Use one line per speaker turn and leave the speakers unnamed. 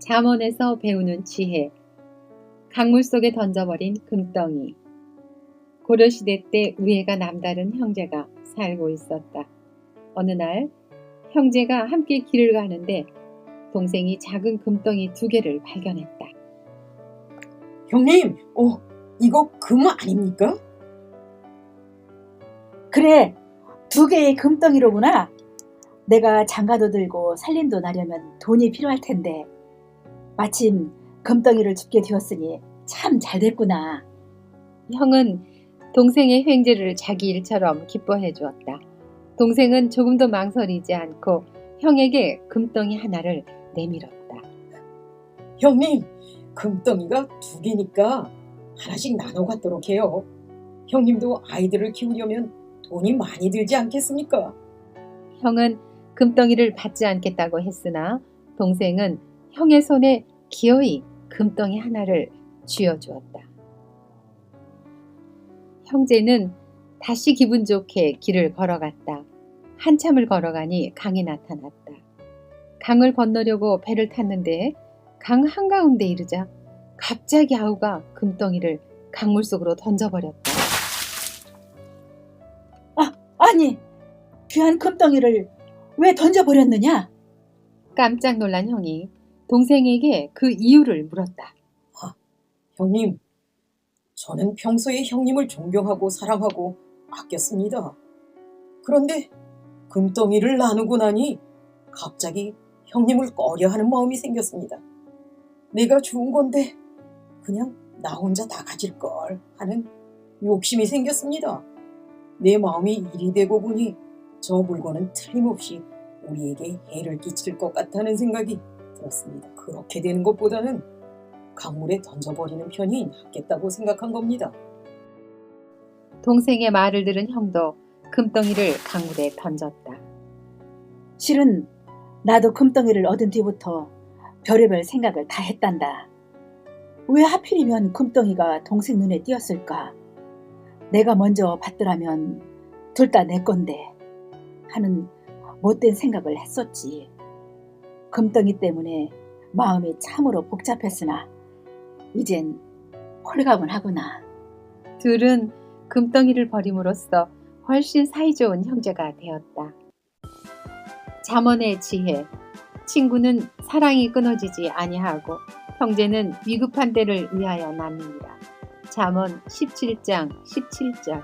잠언에서 배우는 지혜. 강물 속에 던져버린 금덩이. 고려시대 때 우애가 남다른 형제가 살고 있었다. 어느 날 형제가 함께 길을 가는데 동생이 작은 금덩이 두 개를 발견했다.
형님, 어, 이거 금 아닙니까?
그래, 두 개의 금덩이로구나. 내가 장가도 들고 살림도 나려면 돈이 필요할 텐데. 마침 금덩이를 줍게 되었으니 참 잘 됐구나.
형은 동생의 횡재를 자기 일처럼 기뻐해 주었다. 동생은 조금도 망설이지 않고 형에게 금덩이 하나를 내밀었다.
형님, 금덩이가 두 개니까 하나씩 나눠 갖도록 해요. 형님도 아이들을 키우려면 돈이 많이 들지 않겠습니까?
형은 금덩이를 받지 않겠다고 했으나 동생은 형의 손에 기어이 금덩이 하나를 쥐어주었다. 형제는 다시 기분 좋게 길을 걸어갔다. 한참을 걸어가니 강이 나타났다. 강을 건너려고 배를 탔는데 강 한가운데 이르자 갑자기 아우가 금덩이를 강물 속으로 던져버렸다.
아니, 귀한 금덩이를 왜 던져버렸느냐?
깜짝 놀란 형이 동생에게 그 이유를 물었다.
형님, 저는 평소에 형님을 존경하고 사랑하고 아꼈습니다. 그런데 금덩이를 나누고 나니 갑자기 형님을 꺼려하는 마음이 생겼습니다. 내가 좋은 건데 그냥 나 혼자 다 가질 걸 하는 욕심이 생겼습니다. 내 마음이 일이 되고 보니 저 물건은 틀림없이 우리에게 해를 끼칠 것 같다는 생각이 들었습니다. 그렇게 되는 것보다는 강물에 던져버리는 편이 낫겠다고 생각한 겁니다.
동생의 말을 들은 형도 금덩이를 강물에 던졌다.
실은 나도 금덩이를 얻은 뒤부터 별의별 생각을 다 했단다. 왜 하필이면 금덩이가 동생 눈에 띄었을까? 내가 먼저 받더라면 둘 다 내 건데 하는 못된 생각을 했었지. 금덩이 때문에 마음이 참으로 복잡했으나 이젠 홀가분하구나.
둘은 금덩이를 버림으로써 훨씬 사이좋은 형제가 되었다. 잠언의 지혜. 친구는 사랑이 끊어지지 아니하고 형제는 위급한 때를 위하여 남입니다. 잠언 17장 17절.